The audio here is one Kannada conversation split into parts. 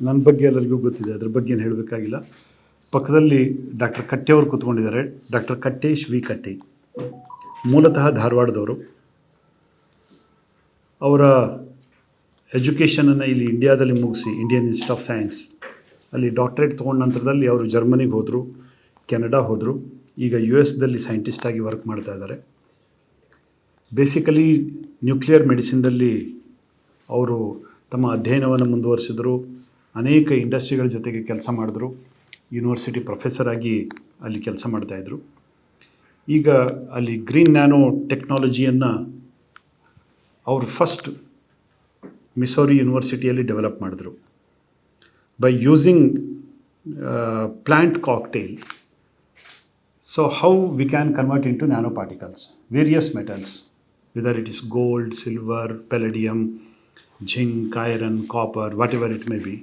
ನನ್ನ ಬಗ್ಗೆ ಎಲ್ಲರಿಗೂ ಗೊತ್ತಿದೆ, ಅದ್ರ ಬಗ್ಗೆ ಏನು ಹೇಳಬೇಕಾಗಿಲ್ಲ. ಪಕ್ಕದಲ್ಲಿ ಡಾಕ್ಟರ್ ಕಟ್ಟೆ ಅವರು ಕೂತ್ಕೊಂಡಿದ್ದಾರೆ. ಡಾಕ್ಟರ್ ಕಟ್ಟೆ ವಿ ಕಟ್ಟೆ. ಮೂಲತಃ ಧಾರವಾಡದವರು. ಅವರ ಎಜುಕೇಷನನ್ನು ಇಲ್ಲಿ ಇಂಡಿಯಾದಲ್ಲಿ ಮುಗಿಸಿ, ಇಂಡಿಯನ್ ಇನ್ಸ್ಟಿಟ್ಯೂಟ್ ಆಫ್ ಸೈನ್ಸ್ ಅಲ್ಲಿ ಡಾಕ್ಟ್ರೇಟ್ ತೊಗೊಂಡ ನಂತರದಲ್ಲಿ ಅವರು ಜರ್ಮನಿಗೆ ಹೋದರು, ಕೆನಡಾ ಹೋದರು. ಈಗ ಯು ಎಸ್ದಲ್ಲಿ ಸೈಂಟಿಸ್ಟಾಗಿ ವರ್ಕ್ ಮಾಡ್ತಾ ಇದ್ದಾರೆ. ಬೇಸಿಕಲಿ ನ್ಯೂಕ್ಲಿಯರ್ ಮೆಡಿಸಿನ್ದಲ್ಲಿ ಅವರು ತಮ್ಮ ಅಧ್ಯಯನವನ್ನು ಮುಂದುವರಿಸಿದರು. ಅನೇಕ ಇಂಡಸ್ಟ್ರಿಗಳ ಜೊತೆಗೆ ಕೆಲಸ ಮಾಡಿದ್ರು. ಯೂನಿವರ್ಸಿಟಿ ಪ್ರೊಫೆಸರ್ ಆಗಿ ಅಲ್ಲಿ ಕೆಲಸ ಮಾಡ್ತಾಯಿದ್ರು ಈಗ ಅಲ್ಲಿ ಗ್ರೀನ್ ನ್ಯಾನೋ ಟೆಕ್ನಾಲಜಿಯನ್ನು ಅವರು ಫಸ್ಟ್ ಮಿಸೋರಿ ಯೂನಿವರ್ಸಿಟಿಯಲ್ಲಿ ಡೆವಲಪ್ ಮಾಡಿದ್ರು. By using plant cocktail so how we can convert into nano particles various metals whether it is gold silver palladium iron copper whatever it may be,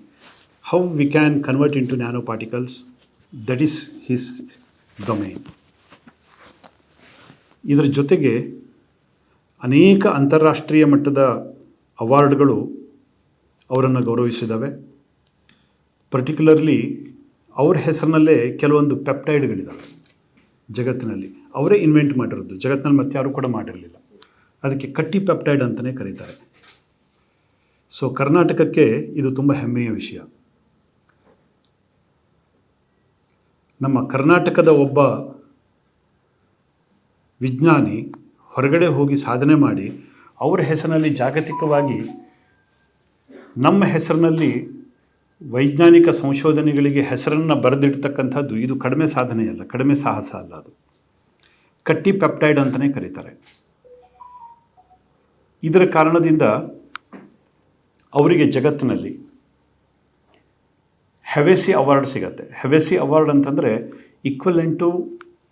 how we can convert into nanoparticles, that is his domain. ಇದರ ಜೊತೆಗೆ ಅನೇಕ ಅಂತಾರಾಷ್ಟ್ರೀಯ ಮಟ್ಟದ ಅವಾರ್ಡ್ಗಳು ಅವರನ್ನು ಗೌರವಿಸಿದ್ದಾವೆ ಪರ್ಟಿಕ್ಯುಲರ್ಲಿ ಅವ್ರ ಹೆಸರಿನಲ್ಲೇ ಕೆಲವೊಂದು ಪೆಪ್ಟೈಡ್ಗಳಿದ್ದಾವೆ ಜಗತ್ತಿನಲ್ಲಿ. ಅವರೇ ಇನ್ವೆಂಟ್ ಮಾಡಿರೋದು. ಜಗತ್ತಿನಲ್ಲಿ ಮತ್ತೆ ಯಾರೂ ಕೂಡ ಮಾಡಿರಲಿಲ್ಲ. ಅದಕ್ಕೆ ಕಟ್ಟಿ ಪೆಪ್ಟೈಡ್ ಅಂತಲೇ ಕರೀತಾರೆ. ಸೊ ಕರ್ನಾಟಕಕ್ಕೆ ಇದು ತುಂಬ ಹೆಮ್ಮೆಯ ವಿಷಯ. ನಮ್ಮ ಕರ್ನಾಟಕದ ಒಬ್ಬ ವಿಜ್ಞಾನಿ ಹೊರಗಡೆ ಹೋಗಿ ಸಾಧನೆ ಮಾಡಿ ಅವರ ಹೆಸರಿನಲ್ಲಿ ಜಾಗತಿಕವಾಗಿ ನಮ್ಮ ಹೆಸರಿನಲ್ಲಿ ವೈಜ್ಞಾನಿಕ ಸಂಶೋಧನೆಗಳಿಗೆ ಹೆಸರನ್ನು ಬರೆದಿಡ್ತಕ್ಕಂಥದ್ದು ಇದು ಕಡಿಮೆ ಸಾಧನೆಯಲ್ಲ ಕಡಿಮೆ ಸಾಹಸ ಅಲ್ಲ ಅದು. ಕಟ್ಟಿ ಪೆಪ್ಟೈಡ್ ಅಂತಲೇ ಕರೀತಾರೆ. ಇದರ ಕಾರಣದಿಂದ ಅವರಿಗೆ ಜಗತ್ತಿನಲ್ಲಿ ಹೆವೆಸಿ ಅವಾರ್ಡ್ ಸಿಗುತ್ತೆ. ಹೆವೆಸಿ ಅವಾರ್ಡ್ ಅಂತಂದರೆ equivalent to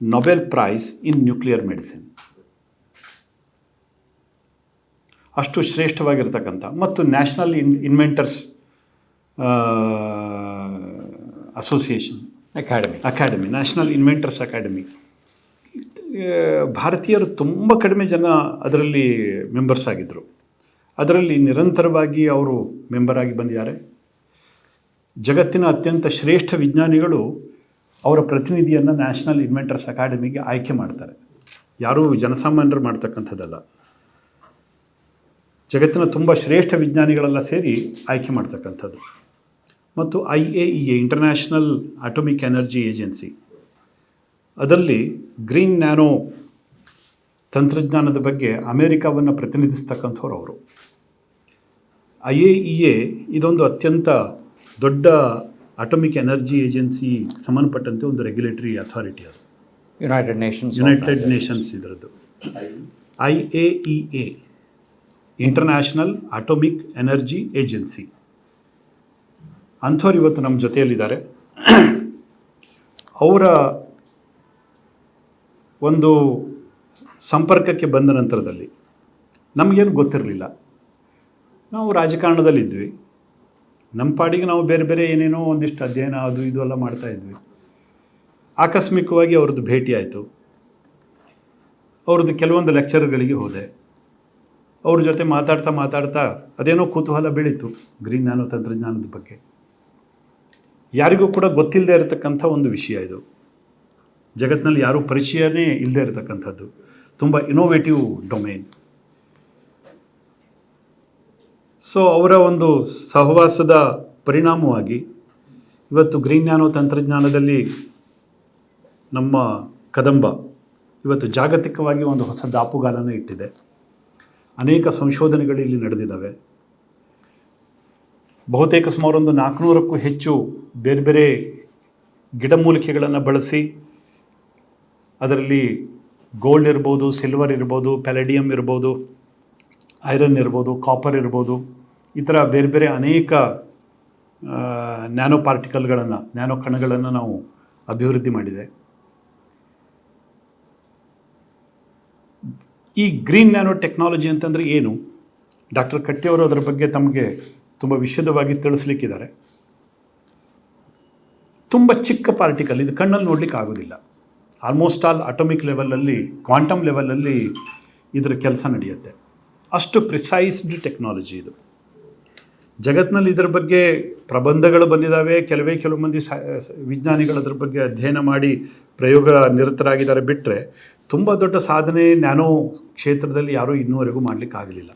Nobel prize in nuclear medicine ಅಷ್ಟು ಶ್ರೇಷ್ಠವಾಗಿರ್ತಕ್ಕಂಥ ಮತ್ತು national in inventors association academy academy national inventors academy ಭಾರತೀಯರು ತುಂಬ ಕಡಿಮೆ ಜನ ಅದರಲ್ಲಿ ಮೆಂಬರ್ಸ್ ಆಗಿದ್ದರು ಅದರಲ್ಲಿ ನಿರಂತರವಾಗಿ ಅವರು ಮೆಂಬರ್ ಆಗಿ ಬಂದಿದ್ದಾರೆ ಜಗತ್ತಿನ ಅತ್ಯಂತ ಶ್ರೇಷ್ಠ ವಿಜ್ಞಾನಿಗಳು ಅವರ ಪ್ರತಿನಿಧಿಯನ್ನು ನ್ಯಾಷನಲ್ ಇನ್ವೆಂಟರ್ಸ್ ಅಕಾಡೆಮಿಗೆ ಆಯ್ಕೆ ಮಾಡ್ತಾರೆ. ಯಾರೂ ಜನಸಾಮಾನ್ಯರು ಮಾಡ್ತಕ್ಕಂಥದ್ದಲ್ಲ. ಜಗತ್ತಿನ ತುಂಬ ಶ್ರೇಷ್ಠ ವಿಜ್ಞಾನಿಗಳೆಲ್ಲ ಸೇರಿ ಆಯ್ಕೆ ಮಾಡ್ತಕ್ಕಂಥದ್ದು. ಮತ್ತು I A E A international atomic energy agency ಅದರಲ್ಲಿ ಗ್ರೀನ್ ನ್ಯಾನೋ ತಂತ್ರಜ್ಞಾನದ ಬಗ್ಗೆ ಅಮೇರಿಕಾವನ್ನು ಪ್ರತಿನಿಧಿಸ್ತಕ್ಕಂಥವ್ರು ಅವರು. ಐ ಎ ಇ ಎ ಇದೊಂದು ಅತ್ಯಂತ ದೊಡ್ಡ ಅಟೋಮಿಕ್ ಎನರ್ಜಿ ಏಜೆನ್ಸಿ ಸಂಬಂಧಪಟ್ಟಂತೆ ಒಂದು ರೆಗ್ಯುಲೇಟರಿ ಅಥಾರಿಟಿ ಅದು. ಯುನೈಟೆಡ್ ನೇಷನ್ಸ್ ಯುನೈಟೆಡ್ ನೇಷನ್ಸ್ ಇದರದ್ದು. I A E A international atomic energy agency ಅಂಥವ್ರು ಇವತ್ತು ನಮ್ಮ ಜೊತೆಯಲ್ಲಿದ್ದಾರೆ. ಅವರ ಒಂದು ಸಂಪರ್ಕಕ್ಕೆ ಬಂದ ನಂತರದಲ್ಲಿ ನಮಗೇನು ಗೊತ್ತಿರಲಿಲ್ಲ. ನಾವು ರಾಜಕಾರಣದಲ್ಲಿದ್ವಿ. ನಮ್ಮ ಪಾಡಿಗೆ ನಾವು ಬೇರೆ ಬೇರೆ ಏನೇನೋ ಒಂದಿಷ್ಟು ಅಧ್ಯಯನ ಅದು ಇದು ಎಲ್ಲ ಮಾಡ್ತಾ ಇದ್ವಿ. ಆಕಸ್ಮಿಕವಾಗಿ ಅವ್ರದ್ದು ಭೇಟಿ ಆಯಿತು. ಅವ್ರದ್ದು ಕೆಲವೊಂದು ಲೆಕ್ಚರ್ಗಳಿಗೆ ಹೋದೆ. ಅವ್ರ ಜೊತೆ ಮಾತಾಡ್ತಾ ಮಾತಾಡ್ತಾ ಅದೇನೋ ಕುತೂಹಲ ಬೆಳೀತು ಗ್ರೀನ್ ನ್ಯಾನೋ ತಂತ್ರಜ್ಞಾನದ ಬಗ್ಗೆ. ಯಾರಿಗೂ ಕೂಡ ಗೊತ್ತಿಲ್ಲದೆ ಇರತಕ್ಕಂಥ ಒಂದು ವಿಷಯ ಇದು. ಜಗತ್ತಿನಲ್ಲಿ ಯಾರೂ ಪರಿಚಯನೇ ಇಲ್ಲದೆ ಇರತಕ್ಕಂಥದ್ದು. ತುಂಬ ಇನೋವೇಟಿವ್ ಡೊಮೇನ್ ಸೊ ಅವರ ಒಂದು ಸಹವಾಸದ ಪರಿಣಾಮವಾಗಿ ಇವತ್ತು ಗ್ರೀನ್ ನ್ಯಾನೋ ತಂತ್ರಜ್ಞಾನದಲ್ಲಿ ನಮ್ಮ ಕದಂಬ ಇವತ್ತು ಜಾಗತಿಕವಾಗಿ ಒಂದು ಹೊಸ ದಾಪುಗಾಲನ ಇಟ್ಟಿದೆ. ಅನೇಕ ಸಂಶೋಧನೆಗಳು ಇಲ್ಲಿ ನಡೆದಿದ್ದಾವೆ. ಬಹುತೇಕ ಸುಮಾರು ಒಂದು ನಾಲ್ಕುನೂರಕ್ಕೂ ಹೆಚ್ಚು ಬೇರೆ ಬೇರೆ ಗಿಡಮೂಲಿಕೆಗಳನ್ನು ಬಳಸಿ ಅದರಲ್ಲಿ ಗೋಲ್ಡ್ ಇರ್ಬೋದು, ಸಿಲ್ವರ್ ಇರ್ಬೋದು ಪ್ಯಾಲೆಡಿಯಮ್ ಇರ್ಬೋದು, ಐರನ್ ಇರ್ಬೋದು, ಕಾಪರ್ ಇರ್ಬೋದು. ಈ ಥರ ಬೇರೆ ಬೇರೆ ಅನೇಕ ನ್ಯಾನೋ ಪಾರ್ಟಿಕಲ್ಗಳನ್ನು, ನ್ಯಾನೋ ಕಣಗಳನ್ನು ನಾವು ಅಭಿವೃದ್ಧಿ ಮಾಡಿದೆ. ಈ ಗ್ರೀನ್ ನ್ಯಾನೋ ಟೆಕ್ನಾಲಜಿ ಅಂತಂದರೆ ಏನು? ಡಾಕ್ಟರ್ ಕಟ್ಟಿಯವರು ಅದರ ಬಗ್ಗೆ ತಮಗೆ ತುಂಬ ವಿಶದವಾಗಿ ತಿಳಿಸ್ಲಿಕ್ಕಿದ್ದಾರೆ. ತುಂಬ ಚಿಕ್ಕ ಪಾರ್ಟಿಕಲ್, ಇದು ಕಣ್ಣಲ್ಲಿ ನೋಡಲಿಕ್ಕೆ ಆಗೋದಿಲ್ಲ. ಆಲ್ಮೋಸ್ಟ್ ಆಲ್ ಅಟೋಮಿಕ್ ಲೆವೆಲಲ್ಲಿ, ಕ್ವಾಂಟಮ್ ಲೆವೆಲಲ್ಲಿ ಇದರ ಕೆಲಸ ನಡೆಯುತ್ತೆ. ಅಷ್ಟು ಪ್ರಿಸೈಸ್ಡ್ ಟೆಕ್ನಾಲಜಿ ಇದು. ಜಗತ್ತಿನಲ್ಲಿ ಇದರ ಬಗ್ಗೆ ಪ್ರಬಂಧಗಳು ಬಂದಿದ್ದಾವೆ. ಕೆಲವೇ ಕೆಲವು ಮಂದಿ ವಿಜ್ಞಾನಿಗಳು ಅದ್ರ ಬಗ್ಗೆ ಅಧ್ಯಯನ ಮಾಡಿ ಪ್ರಯೋಗ ನಿರತರಾಗಿದ್ದಾರೆ ಬಿಟ್ಟರೆ ತುಂಬ ದೊಡ್ಡ ಸಾಧನೆ ನ್ಯಾನೋ ಕ್ಷೇತ್ರದಲ್ಲಿ ಯಾರೂ ಇನ್ನೂವರೆಗೂ ಮಾಡಲಿಕ್ಕಾಗಲಿಲ್ಲ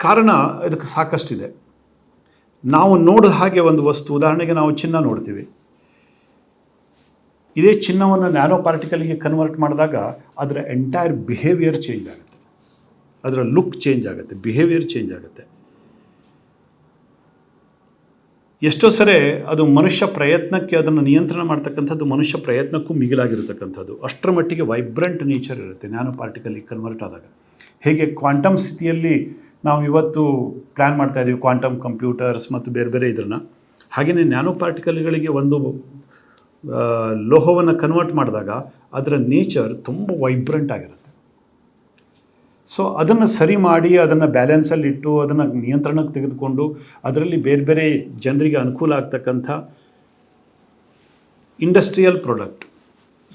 ಕಾರಣ ಇದಕ್ಕೆ ಸಾಕಷ್ಟಿದೆ. ನಾವು ನೋಡಿದ ಹಾಗೆ ಒಂದು ವಸ್ತು, ಉದಾಹರಣೆಗೆ ನಾವು ಚಿನ್ನ ನೋಡ್ತೀವಿ. ಇದೇ ಚಿನ್ನವನ್ನು ನ್ಯಾನೋ ಪಾರ್ಟಿಕಲ್ಗೆ ಕನ್ವರ್ಟ್ ಮಾಡಿದಾಗ ಅದರ ಎಂಟೈರ್ ಬಿಹೇವಿಯರ್ ಚೇಂಜ್ ಆಗುತ್ತೆ. ಅದರ ಲುಕ್ ಚೇಂಜ್ ಆಗುತ್ತೆ ಬಿಹೇವಿಯರ್ ಚೇಂಜ್ ಆಗುತ್ತೆ. ಎಷ್ಟೋ ಸರಿ ಅದು ಮನುಷ್ಯ ಪ್ರಯತ್ನಕ್ಕೆ ಅದನ್ನು ನಿಯಂತ್ರಣ ಮಾಡ್ತಕ್ಕಂಥದ್ದು ಮನುಷ್ಯ ಪ್ರಯತ್ನಕ್ಕೂ ಮಿಗಿಲಾಗಿರತಕ್ಕಂಥದ್ದು. ಅಷ್ಟರ ಮಟ್ಟಿಗೆ ವೈಬ್ರೆಂಟ್ ನೇಚರ್ ಇರುತ್ತೆ ನ್ಯಾನೋ ಪಾರ್ಟಿಕಲ್ ಕನ್ವರ್ಟ್ ಆದಾಗ. ಹೇಗೆ ಕ್ವಾಂಟಮ್ ಸ್ಥಿತಿಯಲ್ಲಿ ನಾವು ಇವತ್ತು ಪ್ಲ್ಯಾನ್ ಮಾಡ್ತಾ ಇದ್ದೀವಿ ಕ್ವಾಂಟಮ್ ಕಂಪ್ಯೂಟರ್ಸ್ ಮತ್ತು ಬೇರೆ ಬೇರೆ ಇದನ್ನು ಹಾಗೆಯೇ ನ್ಯಾನೋ ಪಾರ್ಟಿಕಲ್ಗಳಿಗೆ ಒಂದು ಲೋಹವನ್ನು ಕನ್ವರ್ಟ್ ಮಾಡಿದಾಗ ಅದರ ನೇಚರ್ ತುಂಬ ವೈಬ್ರೆಂಟ್ ಆಗಿರುತ್ತೆ. ಸೊ ಅದನ್ನು ಸರಿ ಮಾಡಿ, ಅದನ್ನು ಬ್ಯಾಲೆನ್ಸಲ್ಲಿ ಇಟ್ಟು, ಅದನ್ನು ನಿಯಂತ್ರಣಕ್ಕೆ ತೆಗೆದುಕೊಂಡು, ಅದರಲ್ಲಿ ಬೇರೆ ಬೇರೆ ಜನರಿಗೆ ಅನುಕೂಲ ಆಗ್ತಕ್ಕಂಥ ಇಂಡಸ್ಟ್ರಿಯಲ್ ಪ್ರಾಡಕ್ಟ್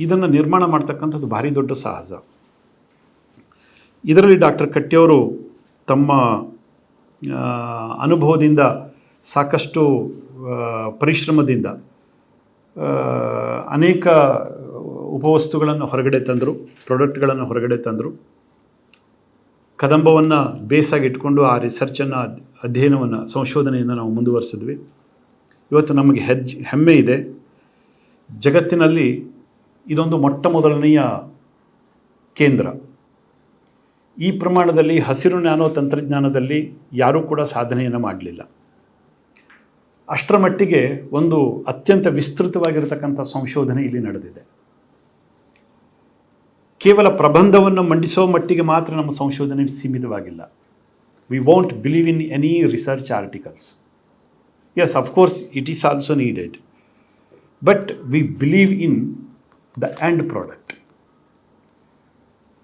ಇದನ್ನು ನಿರ್ಮಾಣ ಮಾಡ್ತಕ್ಕಂಥದ್ದು ಭಾರಿ ದೊಡ್ಡ ಸಾಹಸ ಇದರಲ್ಲಿ ಡಾಕ್ಟರ್ ಕಟ್ಟಿಯವರು ತಮ್ಮ ಅನುಭವದಿಂದ ಸಾಕಷ್ಟು ಪರಿಶ್ರಮದಿಂದ ಅನೇಕ ಉಪವಸ್ತುಗಳನ್ನು ಹೊರಗಡೆ ತಂದರು ಪ್ರಾಡಕ್ಟ್ಗಳನ್ನು ಹೊರಗಡೆ ತಂದರು. ಕದಂಬವನ್ನು ಬೇಸಾಗಿ ಇಟ್ಕೊಂಡು ಆ ರಿಸರ್ಚನ್ನು ಅಧ್ಯಯನವನ್ನು, ಸಂಶೋಧನೆಯನ್ನು ನಾವು ಮುಂದುವರಿಸಿದ್ವಿ. ಇವತ್ತು ನಮಗೆ ಹೆಜ್ಜೆ ಹೆಮ್ಮೆ ಇದೆ. ಜಗತ್ತಿನಲ್ಲಿ ಇದೊಂದು ಮೊಟ್ಟ ಮೊದಲನೆಯ ಕೇಂದ್ರ. ಈ ಪ್ರಮಾಣದಲ್ಲಿ ಹಸಿರು ನ್ಯಾನೋ ತಂತ್ರಜ್ಞಾನದಲ್ಲಿ ಯಾರೂ ಕೂಡ ಸಾಧನೆಯನ್ನು ಮಾಡಲಿಲ್ಲ. ಅಷ್ಟರ ಮಟ್ಟಿಗೆ ಒಂದು ಅತ್ಯಂತ ವಿಸ್ತೃತವಾಗಿರತಕ್ಕಂಥ ಸಂಶೋಧನೆ ಇಲ್ಲಿ ನಡೆದಿದೆ. ಕೇವಲ ಪ್ರಬಂಧವನ್ನು ಮಂಡಿಸೋ ಮಟ್ಟಿಗೆ ಮಾತ್ರ ನಮ್ಮ ಸಂಶೋಧನೆ ಸೀಮಿತವಾಗಿಲ್ಲ. We want believe in any research articles yes of course it is also needed but we believe in the end product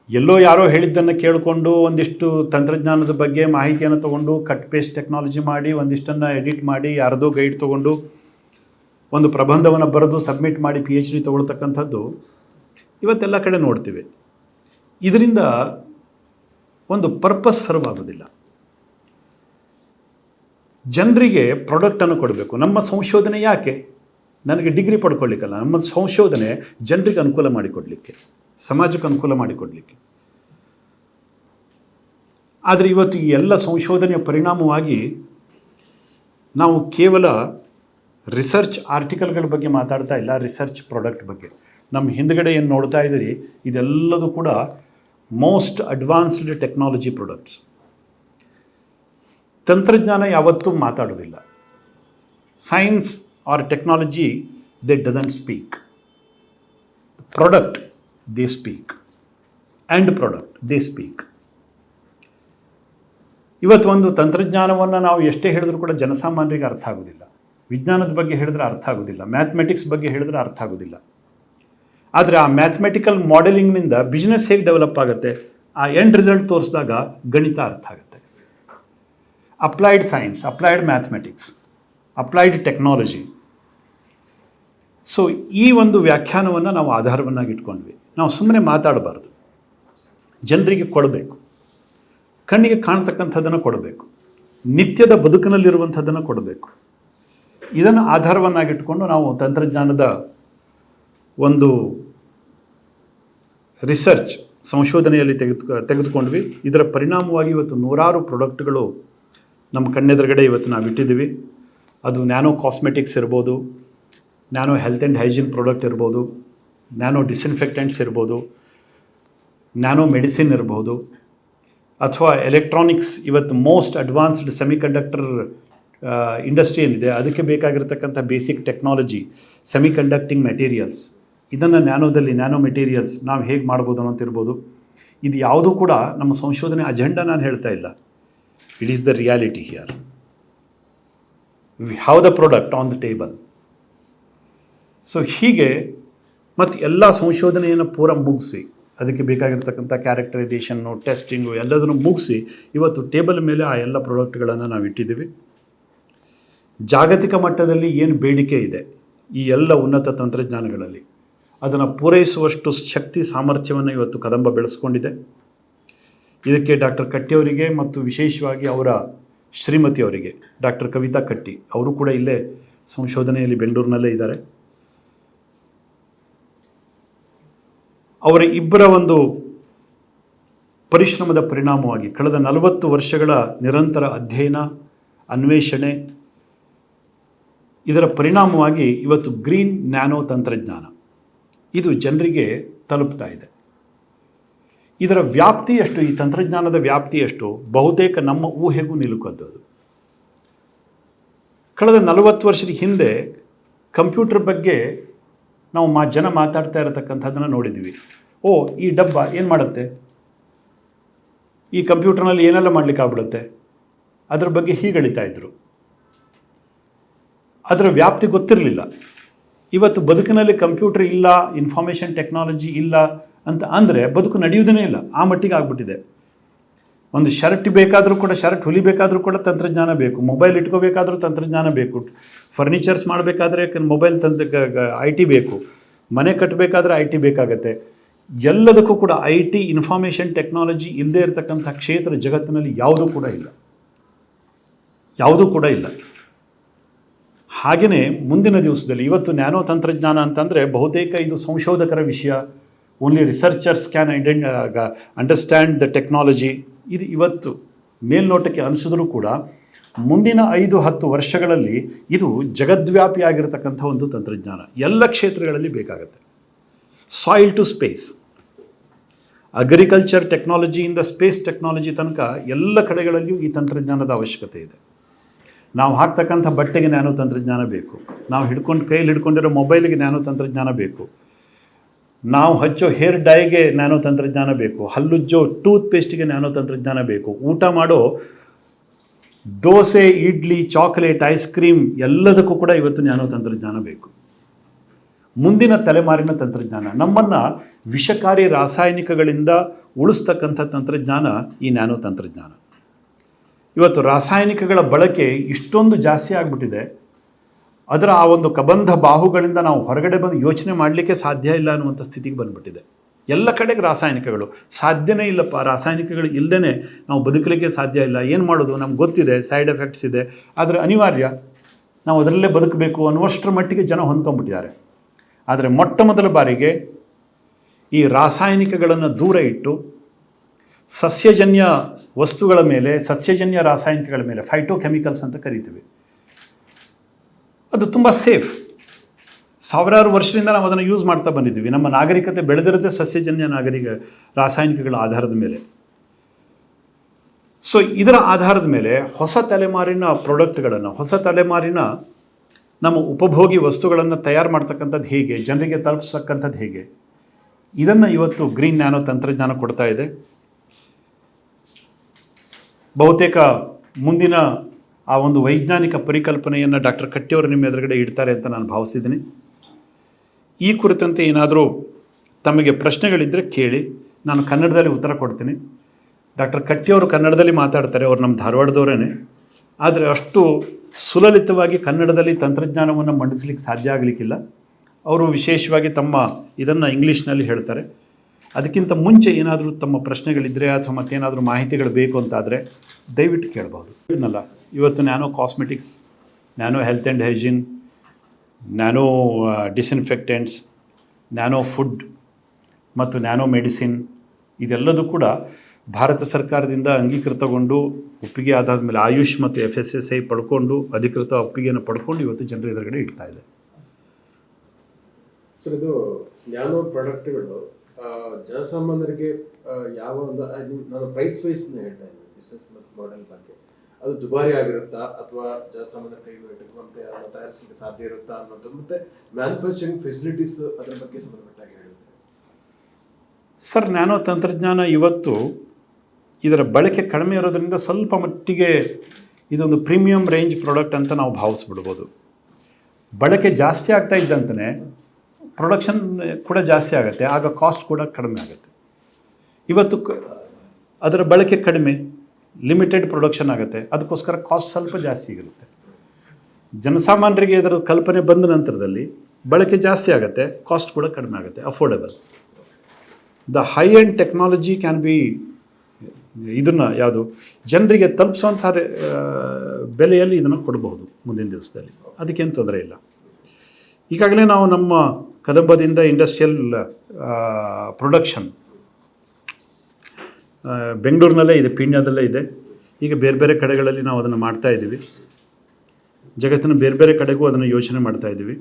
ಎಲ್ಲೋ ಯಾರೋ ಹೇಳಿದ್ದನ್ನು ಕೇಳಿಕೊಂಡು ಒಂದಿಷ್ಟು ತಂತ್ರಜ್ಞಾನದ ಬಗ್ಗೆ ಮಾಹಿತಿಯನ್ನು ತಗೊಂಡು ಕಟ್ ಪೇಸ್ಟ್ ಟೆಕ್ನಾಲಜಿ ಮಾಡಿ, ಒಂದಿಷ್ಟನ್ನು ಎಡಿಟ್ ಮಾಡಿ, ಯಾರದೋ ಗೈಡ್ ತೊಗೊಂಡು ಒಂದು ಪ್ರಬಂಧವನ್ನು ಬರೆದು ಸಬ್ಮಿಟ್ ಮಾಡಿ ಪಿ ಎಚ್ ಡಿ ತೊಗೊಳ್ತಕ್ಕಂಥದ್ದು ಇವತ್ತೆಲ್ಲ ಕಡೆ ನೋಡ್ತೀವಿ. ಇದರಿಂದ ಒಂದು ಪರ್ಪಸ್ ಸರ್ವ್ ಆಗೋದಿಲ್ಲ. ಜನರಿಗೆ ಪ್ರಾಡಕ್ಟನ್ನು ಕೊಡಬೇಕು. ನಮ್ಮ ಸಂಶೋಧನೆ ಯಾಕೆ? ನನಗೆ ಡಿಗ್ರಿ ಪಡ್ಕೊಳ್ಳಿಕ್ಕಲ್ಲ. ನಮ್ಮ ಸಂಶೋಧನೆ ಜನರಿಗೆ ಅನುಕೂಲ ಮಾಡಿಕೊಡಲಿಕ್ಕೆ, ಸಮಾಜಕ್ಕೆ ಅನುಕೂಲ ಮಾಡಿಕೊಡಲಿಕ್ಕೆ. ಆದರೆ ಇವತ್ತು ಈ ಎಲ್ಲ ಸಂಶೋಧನೆಯ ಪರಿಣಾಮವಾಗಿ ನಾವು ಕೇವಲ ರಿಸರ್ಚ್ ಆರ್ಟಿಕಲ್ಗಳ ಬಗ್ಗೆ ಮಾತಾಡ್ತಾ ಇಲ್ಲ ರಿಸರ್ಚ್ ಪ್ರಾಡಕ್ಟ್ ಬಗ್ಗೆ. ನಮ್ಮ ಹಿಂದ್ಗಡೆ ಏನು ನೋಡ್ತಾ ಇದ್ದೀರಿ, ಇದೆಲ್ಲದೂ ಕೂಡ ಮೋಸ್ಟ್ ಅಡ್ವಾನ್ಸ್ಡ್ ಟೆಕ್ನಾಲಜಿ ಪ್ರಾಡಕ್ಟ್ಸ್ ತಂತ್ರಜ್ಞಾನ ಯಾವತ್ತೂ ಮಾತಾಡೋದಿಲ್ಲ science or technology they doesn't speak product they speak end product they speak ಇವತ್ತು ಒಂದು ತಂತ್ರಜ್ಞಾನವನ್ನು ನಾವು ಎಷ್ಟೇ ಹೇಳಿದ್ರು ಕೂಡ ಜನಸಾಮಾನ್ಯರಿಗೆ ಅರ್ಥ ಆಗೋದಿಲ್ಲ ವಿಜ್ಞಾನದ ಬಗ್ಗೆ ಹೇಳಿದ್ರೆ ಅರ್ಥ ಆಗೋದಿಲ್ಲ ಮ್ಯಾಥಮೆಟಿಕ್ಸ್ ಬಗ್ಗೆ ಹೇಳಿದ್ರೆ ಅರ್ಥ ಆಗೋದಿಲ್ಲ ಆದರೆ ಆ ಮ್ಯಾಥಮೆಟಿಕಲ್ ಮಾಡೆಲಿಂಗ್ನಿಂದ ಬಿಸ್ನೆಸ್ ಹೇಗೆ ಡೆವಲಪ್ ಆಗುತ್ತೆ? ಆ ಎಂಡ್ ರಿಸಲ್ಟ್ ತೋರಿಸಿದಾಗ ಗಣಿತ ಅರ್ಥ ಆಗುತ್ತೆ. Applied science applied mathematics applied technology so ಈ ಒಂದು ವ್ಯಾಖ್ಯಾನವನ್ನು ನಾವು ಆಧಾರವನ್ನಾಗಿ ಇಟ್ಕೊಂಡ್ವಿ. ನಾವು ಸುಮ್ಮನೆ ಮಾತಾಡಬಾರ್ದು. ಜನರಿಗೆ ಕೊಡಬೇಕು. ಕಣ್ಣಿಗೆ ಕಾಣ್ತಕ್ಕಂಥದ್ದನ್ನು ಕೊಡಬೇಕು. ನಿತ್ಯದ ಬದುಕಿನಲ್ಲಿರುವಂಥದ್ದನ್ನು ಕೊಡಬೇಕು. ಇದನ್ನು ಆಧಾರವನ್ನಾಗಿಟ್ಕೊಂಡು ನಾವು ತಂತ್ರಜ್ಞಾನದ ಒಂದು ರಿಸರ್ಚ್ ಸಂಶೋಧನೆಯಲ್ಲಿ ತೆಗೆದು, ತೆಗೆದುಕೊಂಡ್ವಿ. ಇದರ ಪರಿಣಾಮವಾಗಿ ಇವತ್ತು ನೂರಾರು ಪ್ರಾಡಕ್ಟ್ಗಳು ನಮ್ಮ ಕಣ್ಣೆದುರುಗಡೆ ಇವತ್ತು ನಾವು ಇಟ್ಟಿದ್ದೀವಿ. ಅದು ನ್ಯಾನೋ ಕಾಸ್ಮೆಟಿಕ್ಸ್ ಇರ್ಬೋದು, nano health and hygiene product ಇರ್ಬೋದು, ನ್ಯಾನೋ ಡಿಸ್ಇನ್ಫೆಕ್ಟೆಂಟ್ಸ್ ಇರ್ಬೋದು, ನ್ಯಾನೋ ಮೆಡಿಸಿನ್ ಇರ್ಬೋದು, ಅಥವಾ ಎಲೆಕ್ಟ್ರಾನಿಕ್ಸ್ ಇವತ್ತು ಮೋಸ್ಟ್ ಅಡ್ವಾನ್ಸ್ಡ್ ಸೆಮಿಕಂಡಕ್ಟರ್ ಇಂಡಸ್ಟ್ರಿ ಏನಿದೆ, ಅದಕ್ಕೆ ಬೇಕಾಗಿರತಕ್ಕಂಥ ಬೇಸಿಕ್ ಟೆಕ್ನಾಲಜಿ ಸೆಮಿಕಂಡಕ್ಟಿಂಗ್ ಮೆಟೀರಿಯಲ್ಸ್ ಇದನ್ನು ನ್ಯಾನೋದಲ್ಲಿ ನ್ಯಾನೋ ಮೆಟೀರಿಯಲ್ಸ್ ನಾವು ಹೇಗೆ ಮಾಡ್ಬೋದು ಅನ್ನೋಂತಿರ್ಬೋದು. ಇದು ಯಾವುದೂ ಕೂಡ ನಮ್ಮ ಸಂಶೋಧನೆ ಅಜೆಂಡಾ ನಾನು ಹೇಳ್ತಾ ಇಲ್ಲ. It is the reality here we have the product on the table so ಹೀಗೆ ಮತ್ತು ಎಲ್ಲ ಸಂಶೋಧನೆಯನ್ನು ಪೂರ ಮುಗಿಸಿ, ಅದಕ್ಕೆ ಬೇಕಾಗಿರ್ತಕ್ಕಂಥ ಕ್ಯಾರೆಕ್ಟರೈಸೇಷನ್ನು ಟೆಸ್ಟಿಂಗು ಎಲ್ಲದನ್ನು ಮುಗಿಸಿ, ಇವತ್ತು ಟೇಬಲ್ ಮೇಲೆ ಆ ಎಲ್ಲ ಪ್ರಾಡಕ್ಟ್ಗಳನ್ನು ನಾವು ಇಟ್ಟಿದ್ದೀವಿ. ಜಾಗತಿಕ ಮಟ್ಟದಲ್ಲಿ ಏನು ಬೇಡಿಕೆ ಇದೆ ಈ ಎಲ್ಲ ಉನ್ನತ ತಂತ್ರಜ್ಞಾನಗಳಲ್ಲಿ? ಅದನ್ನು ಪೂರೈಸುವಷ್ಟು ಶಕ್ತಿ ಸಾಮರ್ಥ್ಯವನ್ನು ಇವತ್ತು ಕದಂಬ ಬೆಳೆಸ್ಕೊಂಡಿದೆ. ಇದಕ್ಕೆ ಡಾಕ್ಟರ್ ಕಟ್ಟಿಯವರಿಗೆ ಮತ್ತು ವಿಶೇಷವಾಗಿ ಅವರ ಶ್ರೀಮತಿಯವರಿಗೆ ಡಾಕ್ಟರ್ ಕವಿತಾ ಕಟ್ಟಿ ಅವರು ಕೂಡ ಇಲ್ಲೇ ಸಂಶೋಧನೆಯಲ್ಲಿ ಬೆಂಗಳೂರಿನಲ್ಲೇ ಇದ್ದಾರೆ. ಅವರ ಇಬ್ಬರ ಒಂದು ಪರಿಶ್ರಮದ ಪರಿಣಾಮವಾಗಿ ಕಳೆದ ನಲವತ್ತು ವರ್ಷಗಳ ನಿರಂತರ ಅಧ್ಯಯನ, ಅನ್ವೇಷಣೆ ಇದರ ಪರಿಣಾಮವಾಗಿ ಇವತ್ತು ಗ್ರೀನ್ ನ್ಯಾನೋ ತಂತ್ರಜ್ಞಾನ. ಇದು ಜನರಿಗೆ ತಲುಪ್ತಾ ಇದೆ. ಇದರ ವ್ಯಾಪ್ತಿ ಎಷ್ಟು? ಈ ತಂತ್ರಜ್ಞಾನದ ವ್ಯಾಪ್ತಿಯಷ್ಟು ಬಹುತೇಕ ನಮ್ಮ ಊಹೆಗೂ ನಿಲುಕದ್ದದು. ಕಳೆದ ನಲವತ್ತು ವರ್ಷದ ಹಿಂದೆ ಕಂಪ್ಯೂಟರ್ ಬಗ್ಗೆ ನಾವು ಮಾ, ಜನ ಮಾತಾಡ್ತಾ ಇರತಕ್ಕಂಥದ್ದನ್ನು ನೋಡಿದ್ದೀವಿ. ಓ, ಈ ಡಬ್ಬ ಏನು ಮಾಡುತ್ತೆ? ಈ ಕಂಪ್ಯೂಟರ್ನಲ್ಲಿ ಏನೆಲ್ಲ ಮಾಡಲಿಕ್ಕೆ ಆಗ್ಬಿಡುತ್ತೆ? ಅದರ ಬಗ್ಗೆ ಹೀಗಳಿತಾ ಇದ್ದರು ಅದರ ವ್ಯಾಪ್ತಿ ಗೊತ್ತಿರಲಿಲ್ಲ. ಇವತ್ತು ಬದುಕಿನಲ್ಲಿ ಕಂಪ್ಯೂಟರ್ ಇಲ್ಲ ಇನ್ಫಾರ್ಮೇಷನ್ ಟೆಕ್ನಾಲಜಿ ಇಲ್ಲ ಅಂತ ಅಂದರೆ ಬದುಕು ನಡೆಯುವುದೇ ಇಲ್ಲ. ಆ ಮಟ್ಟಿಗೆ ಆಗ್ಬಿಟ್ಟಿದೆ. ಒಂದು ಶರ್ಟ್ ಬೇಕಾದರೂ ಕೂಡ, ಶರ್ಟ್ ಹೊಲಿಬೇಕಾದ್ರೂ ಕೂಡ ತಂತ್ರಜ್ಞಾನ ಬೇಕು. ಮೊಬೈಲ್ ಇಟ್ಕೋಬೇಕಾದ್ರೂ ತಂತ್ರಜ್ಞಾನ ಬೇಕು. ಫರ್ನಿಚರ್ಸ್ ಮಾಡಬೇಕಾದ್ರೆ ಮೊಬೈಲ್ ತಂತ್ರ ಐ ಟಿ ಬೇಕು. ಮನೆ ಕಟ್ಟಬೇಕಾದ್ರೆ ಐ ಟಿ ಬೇಕಾಗತ್ತೆ. ಎಲ್ಲದಕ್ಕೂ ಕೂಡ ಐ ಟಿ ಇನ್ಫಾರ್ಮೇಷನ್ ಟೆಕ್ನಾಲಜಿ ಇಲ್ಲದೇ ಇರತಕ್ಕಂಥ ಕ್ಷೇತ್ರ ಜಗತ್ತಿನಲ್ಲಿ ಯಾವುದೂ ಕೂಡ ಇಲ್ಲ. ಯಾವುದೂ ಕೂಡ ಇಲ್ಲ. ಹಾಗೆಯೇ ಮುಂದಿನ ದಿವಸದಲ್ಲಿ, ಇವತ್ತು ನ್ಯಾನೋ ತಂತ್ರಜ್ಞಾನ ಅಂತಂದರೆ ಬಹುತೇಕ ಇದು ಸಂಶೋಧಕರ ವಿಷಯ. Only researchers can ident understand the technology ಇದು ಇವತ್ತು ಮೇಲ್ನೋಟಕ್ಕೆ ಅನಿಸಿದ್ರೂ ಕೂಡ ಮುಂದಿನ ಐದು, ಹತ್ತು ವರ್ಷಗಳಲ್ಲಿ ಇದು ಜಗದ್ವ್ಯಾಪಿ ಆಗಿರತಕ್ಕಂಥ ಒಂದು ತಂತ್ರಜ್ಞಾನ. ಎಲ್ಲ ಕ್ಷೇತ್ರಗಳಲ್ಲಿ ಬೇಕಾಗುತ್ತೆ. ಸಾಯಿಲ್ ಟು ಸ್ಪೇಸ್ ಅಗ್ರಿಕಲ್ಚರ್ ಟೆಕ್ನಾಲಜಿಯಿಂದ ಸ್ಪೇಸ್ ಟೆಕ್ನಾಲಜಿ ತನಕ ಎಲ್ಲ ಕಡೆಗಳಲ್ಲಿಯೂ ಈ ತಂತ್ರಜ್ಞಾನದ ಅವಶ್ಯಕತೆ ಇದೆ. ನಾವು ಹಾಕ್ತಕ್ಕಂಥ ಬಟ್ಟೆಗೆ ನ್ಯಾನೋ ತಂತ್ರಜ್ಞಾನ ಬೇಕು. ನಾವು ಹಿಡ್ಕೊಂಡು ಕೈಯಲ್ಲಿ ಹಿಡ್ಕೊಂಡಿರೋ ಮೊಬೈಲಿಗೆ ನ್ಯಾನೋ ತಂತ್ರಜ್ಞಾನ ಬೇಕು. ನಾವು ಹಚ್ಚೋ ಹೇರ್ ಡೈಗೆ ನ್ಯಾನೋ ತಂತ್ರಜ್ಞಾನ ಬೇಕು. ಹಲ್ಲುಜ್ಜೋ ಟೂತ್ ಪೇಸ್ಟಿಗೆ ನ್ಯಾನೋ ತಂತ್ರಜ್ಞಾನ ಬೇಕು. ಊಟ ಮಾಡೋ dosa, idli, chocolate, ice cream ಎಲ್ಲದಕ್ಕೂ ಕೂಡ ಇವತ್ತು ನ್ಯಾನೋ ತಂತ್ರಜ್ಞಾನ ಬೇಕು. ಮುಂದಿನ ತಲೆಮಾರಿನ ತಂತ್ರಜ್ಞಾನ. ನಮ್ಮನ್ನು ವಿಷಕಾರಿ ರಾಸಾಯನಿಕಗಳಿಂದ ಉಳಿಸ್ತಕ್ಕಂಥ ತಂತ್ರಜ್ಞಾನ ಈ ನ್ಯಾನೋ ತಂತ್ರಜ್ಞಾನ. ಇವತ್ತು ರಾಸಾಯನಿಕಗಳ ಬಳಕೆ ಇಷ್ಟೊಂದು ಜಾಸ್ತಿ ಆಗಿಬಿಟ್ಟಿದೆ. ಅದರ ಆ ಒಂದು ಕಬಂಧ ಬಾಹುಗಳಿಂದ ನಾವು ಹೊರಗಡೆ ಬಂದು ಯೋಚನೆ ಮಾಡಲಿಕ್ಕೆ ಸಾಧ್ಯ ಇಲ್ಲ ಅನ್ನುವಂಥ ಸ್ಥಿತಿಗೆ ಬಂದುಬಿಟ್ಟಿದೆ. ಎಲ್ಲ ಕಡೆಗೆ ರಾಸಾಯನಿಕಗಳು. ಸಾಧ್ಯನೇ ಇಲ್ಲಪ್ಪ. ರಾಸಾಯನಿಕಗಳು ಇಲ್ಲದೇ ನಾವು ಬದುಕಲಿಕ್ಕೆ ಸಾಧ್ಯ ಇಲ್ಲ. ಏನು ಮಾಡೋದು? ನಮ್ಗೆ ಗೊತ್ತಿದೆ. ಸೈಡ್ ಎಫೆಕ್ಟ್ಸ್ ಇದೆ. ಆದರೆ ಅನಿವಾರ್ಯ. ನಾವು ಅದರಲ್ಲೇ ಬದುಕಬೇಕು ಅನ್ನುವಷ್ಟರ ಮಟ್ಟಿಗೆ ಜನ ಹೊಂದ್ಕೊಂಡ್ಬಿಟ್ಟಿದ್ದಾರೆ. ಆದರೆ ಮೊಟ್ಟ ಮೊದಲ ಬಾರಿಗೆ ಈ ರಾಸಾಯನಿಕಗಳನ್ನು ದೂರ ಇಟ್ಟು ಸಸ್ಯಜನ್ಯ ವಸ್ತುಗಳ ಮೇಲೆ, ಸಸ್ಯಜನ್ಯ ರಾಸಾಯನಿಕಗಳ ಮೇಲೆ ಫೈಟೋಕೆಮಿಕಲ್ಸ್ ಅಂತ ಕರಿತೀವಿ. ಅದು ತುಂಬ ಸೇಫ್ ಸಾವಿರಾರು ವರ್ಷದಿಂದ ನಾವು ಅದನ್ನು ಯೂಸ್ ಮಾಡ್ತಾ ಬಂದಿದ್ದೀವಿ. ನಮ್ಮ ನಾಗರಿಕತೆ ಬೆಳೆದಿರೋದೇ ಸಸ್ಯಜನ್ಯ ನಾಗರಿಕ ರಾಸಾಯನಿಕಗಳ ಆಧಾರದ ಮೇಲೆ. ಸೊ ಇದರ ಆಧಾರದ ಮೇಲೆ ಹೊಸ ತಲೆಮಾರಿನ ಪ್ರಾಡಕ್ಟ್ಗಳನ್ನು ಹೊಸ ತಲೆಮಾರಿನ ನಮ್ಮ ಉಪಭೋಗಿ ವಸ್ತುಗಳನ್ನು ತಯಾರು ಮಾಡ್ತಕ್ಕಂಥದ್ದು ಹೇಗೆ, ಜನರಿಗೆ ತಲುಪಿಸ್ತಕ್ಕಂಥದ್ದು ಹೇಗೆ, ಇದನ್ನು ಇವತ್ತು ಗ್ರೀನ್ ನ್ಯಾನೋ ತಂತ್ರಜ್ಞಾನ ಕೊಡ್ತಾ ಇದೆ. ಬಹುತೇಕ ಮುಂದಿನ ಆ ಒಂದು ವೈಜ್ಞಾನಿಕ ಪರಿಕಲ್ಪನೆಯನ್ನು ಡಾಕ್ಟರ್ ಕಟ್ಟಿಯವರು ನಿಮ್ಮ ಎದುರುಗಡೆ ಇಡ್ತಾರೆ ಅಂತ ನಾನು ಭಾವಿಸಿದ್ದೀನಿ. ಈ ಕುರಿತಂತೆ ಏನಾದರೂ ತಮಗೆ ಪ್ರಶ್ನೆಗಳಿದ್ದರೆ ಕೇಳಿ, ನಾನು ಕನ್ನಡದಲ್ಲಿ ಉತ್ತರ ಕೊಡ್ತೀನಿ. ಡಾಕ್ಟರ್ ಕಟ್ಟಿಯವರು ಕನ್ನಡದಲ್ಲಿ ಮಾತಾಡ್ತಾರೆ, ಅವ್ರು ನಮ್ಮ ಧಾರವಾಡದವರೇ ಆದರೆ ಅಷ್ಟು ಸುಲಲಿತವಾಗಿ ಕನ್ನಡದಲ್ಲಿ ತಂತ್ರಜ್ಞಾನವನ್ನು ಮಂಡಿಸಲಿಕ್ಕೆ ಸಾಧ್ಯ ಆಗಲಿಕ್ಕಿಲ್ಲ. ಅವರು ವಿಶೇಷವಾಗಿ ತಮ್ಮ ಇದನ್ನು ಇಂಗ್ಲೀಷ್ನಲ್ಲಿ ಹೇಳ್ತಾರೆ. ಅದಕ್ಕಿಂತ ಮುಂಚೆ ಏನಾದರೂ ತಮ್ಮ ಪ್ರಶ್ನೆಗಳಿದ್ದರೆ ಅಥವಾ ಮತ್ತೇನಾದರೂ ಮಾಹಿತಿಗಳು ಬೇಕು ಅಂತಾದರೆ ದಯವಿಟ್ಟು ಕೇಳ್ಬೋದು. ಇದನ್ನಲ್ಲ ಇವತ್ತು nano cosmetics, nano health and hygiene, nano disinfectants, nano food ಮತ್ತು ನ್ಯಾನೋ ಮೆಡಿಸಿನ್ ಇದೆಲ್ಲದೂ ಕೂಡ ಭಾರತ ಸರ್ಕಾರದಿಂದ ಅಂಗೀಕೃತಗೊಂಡು ಒಪ್ಪಿಗೆ ಆದಾದ ಮೇಲೆ ಆಯುಷ್ ಮತ್ತು ಎಫ್ ಎಸ್ ಎಸ್ ಐ ಪಡ್ಕೊಂಡು ಅಧಿಕೃತ ಒಪ್ಪಿಗೆಯನ್ನು ಪಡ್ಕೊಂಡು ಇವತ್ತು ಜನರ ಎದುರುಗಡೆ ಇಡ್ತಾ ಇದೆ. ಸರ್, ಇದು ನ್ಯಾನೋ ಪ್ರಾಡಕ್ಟ್ಗಳು ಜನಸಾಮಾನ್ಯರಿಗೆ ಯಾವ ಒಂದು ನಾನು ಪ್ರೈಸ್ ವೈಸ್ ಹೇಳ್ತಾ ಇದ್ದೀನಿ ಬಿಸ್ನೆಸ್ ಮಾಡೆಲ್ ಬಗ್ಗೆ. ಅದು ದುಬಾರಿ ಆಗಿರುತ್ತಾ? ಅಥವಾ ಜನಸಾಮಾನ್ಯರ ಕೈಗೆ ಎಟುಕುವಂತೆ ಅದನ್ನು ತಯಾರಿಸಲಿಕ್ಕೆ ಸಾಧ್ಯ ಇರುತ್ತಾ ಅನ್ನೋದು? ಮತ್ತೆ ಮ್ಯಾನುಫ್ಯಾಕ್ಚರಿಂಗ್ ಫೆಸಿಲಿಟೀಸ್ ಅದರ ಬಗ್ಗೆ ಸಂಬಂಧಪಟ್ಟಾಗಿ ಹೇಳಿದ್ರೆ ಸರ್ ನ್ಯಾನೋ ತಂತ್ರಜ್ಞಾನ ಇವತ್ತು ಇದರ ಬಳಕೆ ಕಡಿಮೆ ಇರೋದ್ರಿಂದ ಸ್ವಲ್ಪ ಮಟ್ಟಿಗೆ ಇದೊಂದು ಪ್ರೀಮಿಯಂ ರೇಂಜ್ ಪ್ರಾಡಕ್ಟ್ ಅಂತ ನಾವು ಭಾವಿಸ್ಬಿಡ್ಬೋದು. ಬಳಕೆ ಜಾಸ್ತಿ ಆಗ್ತಾ ಇದ್ದಂತೆ ಪ್ರೊಡಕ್ಷನ್ ಕೂಡ ಜಾಸ್ತಿ ಆಗುತ್ತೆ, ಆಗ ಕಾಸ್ಟ್ ಕೂಡ ಕಡಿಮೆ ಆಗುತ್ತೆ. ಇವತ್ತು ಅದರ ಬಳಕೆ ಕಡಿಮೆ ಲಿಮಿಟೆಡ್ ಪ್ರೊಡಕ್ಷನ್ ಆಗುತ್ತೆ, ಅದಕ್ಕೋಸ್ಕರ ಕಾಸ್ಟ್ ಸ್ವಲ್ಪ ಜಾಸ್ತಿ ಇರುತ್ತೆ. ಜನಸಾಮಾನ್ಯರಿಗೆ ಇದರ ಕಲ್ಪನೆ ಬಂದ ನಂತರದಲ್ಲಿ ಬಳಕೆ ಜಾಸ್ತಿ ಆಗುತ್ತೆ ಕಾಸ್ಟ್ ಕೂಡ ಕಡಿಮೆ ಆಗುತ್ತೆ affordable the high end technology can be ಇದನ್ನು ಯಾವುದು, ಜನರಿಗೆ ತಲುಪಿಸುವಂಥ ಬೆಲೆಯಲ್ಲಿ ಇದನ್ನು ಕೊಡಬಹುದು ಮುಂದಿನ ದಿವಸದಲ್ಲಿ. ಅದಕ್ಕೇನು ತೊಂದರೆ ಇಲ್ಲ. ಈಗಾಗಲೇ ನಾವು ನಮ್ಮ ಕದಂಬದಿಂದ ಇಂಡಸ್ಟ್ರಿಯಲ್ ಪ್ರೊಡಕ್ಷನ್ ಬೆಂಗಳೂರಿನಲ್ಲೇ ಇದೆ, ಪೀಣ್ಯದಲ್ಲೇ ಇದೆ. ಈಗ ಬೇರೆ ಬೇರೆ ಕಡೆಗಳಲ್ಲಿ ನಾವು ಅದನ್ನು ಮಾಡ್ತಾ ಇದ್ದೀವಿ. ಜಗತ್ತಿನ ಬೇರೆ ಬೇರೆ ಕಡೆಗೂ ಅದನ್ನು ಯೋಚನೆ ಮಾಡ್ತಾ ಇದ್ದೀವಿ.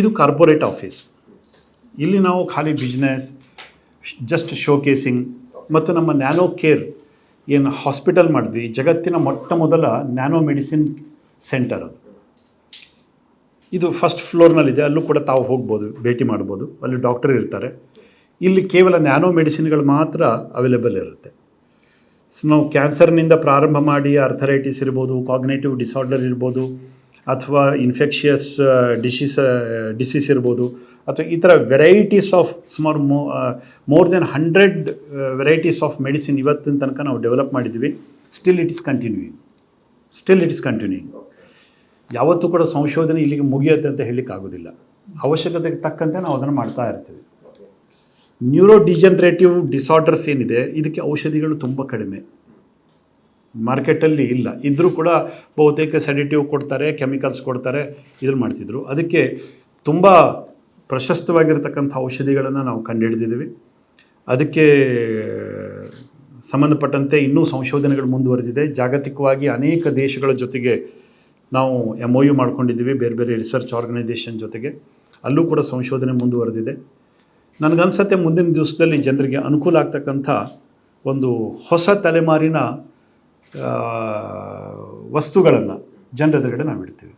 ಇದು ಕಾರ್ಪೊರೇಟ್ ಆಫೀಸ್ ಇಲ್ಲಿ ನಾವು ಖಾಲಿ ಬಿಸ್ನೆಸ್ ಜಸ್ಟ್ ಶೋಕೇಸಿಂಗ್ ಮತ್ತು ನಮ್ಮ ನ್ಯಾನೋ ಕೇರ್ ಏನು ಹಾಸ್ಪಿಟಲ್ ಮಾಡಿದ್ವಿ. ಜಗತ್ತಿನ ಮೊಟ್ಟ ಮೊದಲ ನ್ಯಾನೋ ಮೆಡಿಸಿನ್ ಸೆಂಟರ್ ಅದು. ಇದು ಫಸ್ಟ್ ಫ್ಲೋರ್ನಲ್ಲಿದೆ ಅಲ್ಲೂ ಕೂಡ ತಾವು ಹೋಗ್ಬೋದು, ಭೇಟಿ ಮಾಡ್ಬೋದು. ಅಲ್ಲಿ ಡಾಕ್ಟರ್ ಇರ್ತಾರೆ. ಇಲ್ಲಿ ಕೇವಲ ನ್ಯಾನೋ ಮೆಡಿಸಿನ್ಗಳು ಮಾತ್ರ ಅವೈಲೇಬಲ್ ಇರುತ್ತೆ. ಸೊ ನಾವು ಕ್ಯಾನ್ಸರ್ನಿಂದ ಪ್ರಾರಂಭ ಮಾಡಿ ಅರ್ಥರೈಟಿಸ್ ಇರ್ಬೋದು ಕಾಗ್ನೇಟಿವ್ ಡಿಸಾರ್ಡರ್ ಇರ್ಬೋದು, ಅಥವಾ ಇನ್ಫೆಕ್ಷಿಯಸ್ ಡಿಸೀಸ್ ಡಿಸೀಸ್ ಇರ್ಬೋದು, ಅಥವಾ ಈ ಥರ ವೆರೈಟೀಸ್ ಆಫ್ ಸುಮಾರು mo more than hundred varieties of medicine ಇವತ್ತಿನ ತನಕ ನಾವು ಡೆವಲಪ್ ಮಾಡಿದ್ದೀವಿ. Still it is continuing still it is continuing ಯಾವತ್ತೂ ಕೂಡ ಸಂಶೋಧನೆ ಇಲ್ಲಿಗೆ ಮುಗಿಯುತ್ತೆ ಅಂತ ಹೇಳಲಿಕ್ಕಾಗೋದಿಲ್ಲ ಅವಶ್ಯಕತೆಗೆ ತಕ್ಕಂತೆ ನಾವು ಅದನ್ನು ಮಾಡ್ತಾ ಇರ್ತೀವಿ. ನ್ಯೂರೋ ಡಿಜನ್ರೇಟಿವ್ ಡಿಸಾರ್ಡರ್ಸ್ ಏನಿದೆ, ಇದಕ್ಕೆ ಔಷಧಿಗಳು ತುಂಬ ಕಡಿಮೆ. ಮಾರ್ಕೆಟಲ್ಲಿ ಇಲ್ಲ. ಇದ್ದರೂ ಕೂಡ ಬಹುತೇಕ ಸೆಡಿಟಿವ್ ಕೊಡ್ತಾರೆ ಕೆಮಿಕಲ್ಸ್ ಕೊಡ್ತಾರೆ ಇದನ್ನು ಮಾಡ್ತಿದ್ರು. ಅದಕ್ಕೆ ತುಂಬ ಪ್ರಶಸ್ತವಾಗಿರ್ತಕ್ಕಂಥ ಔಷಧಿಗಳನ್ನು ನಾವು ಕಂಡುಹಿಡಿದಿದ್ದೀವಿ. ಅದಕ್ಕೆ ಸಂಬಂಧಪಟ್ಟಂತೆ ಇನ್ನೂ ಸಂಶೋಧನೆಗಳು ಮುಂದುವರೆದಿದೆ. ಜಾಗತಿಕವಾಗಿ ಅನೇಕ ದೇಶಗಳ ಜೊತೆಗೆ ನಾವು ಎಂ ಒ ಯು ಮಾಡ್ಕೊಂಡಿದ್ದೀವಿ, ಬೇರೆ ಬೇರೆ ರಿಸರ್ಚ್ ಆರ್ಗನೈಸೇಷನ್ ಜೊತೆಗೆ. ಅಲ್ಲೂ ಕೂಡ ಸಂಶೋಧನೆ ಮುಂದುವರೆದಿದೆ. ನನಗನ್ಸತ್ತೆ ಮುಂದಿನ ದಿವಸದಲ್ಲಿ ಜನರಿಗೆ ಅನುಕೂಲ ಆಗ್ತಕ್ಕಂಥ ಒಂದು ಹೊಸ ತಲೆಮಾರಿನ ವಸ್ತುಗಳನ್ನು ಜನರ ನಾವು ಇಡ್ತೀವಿ.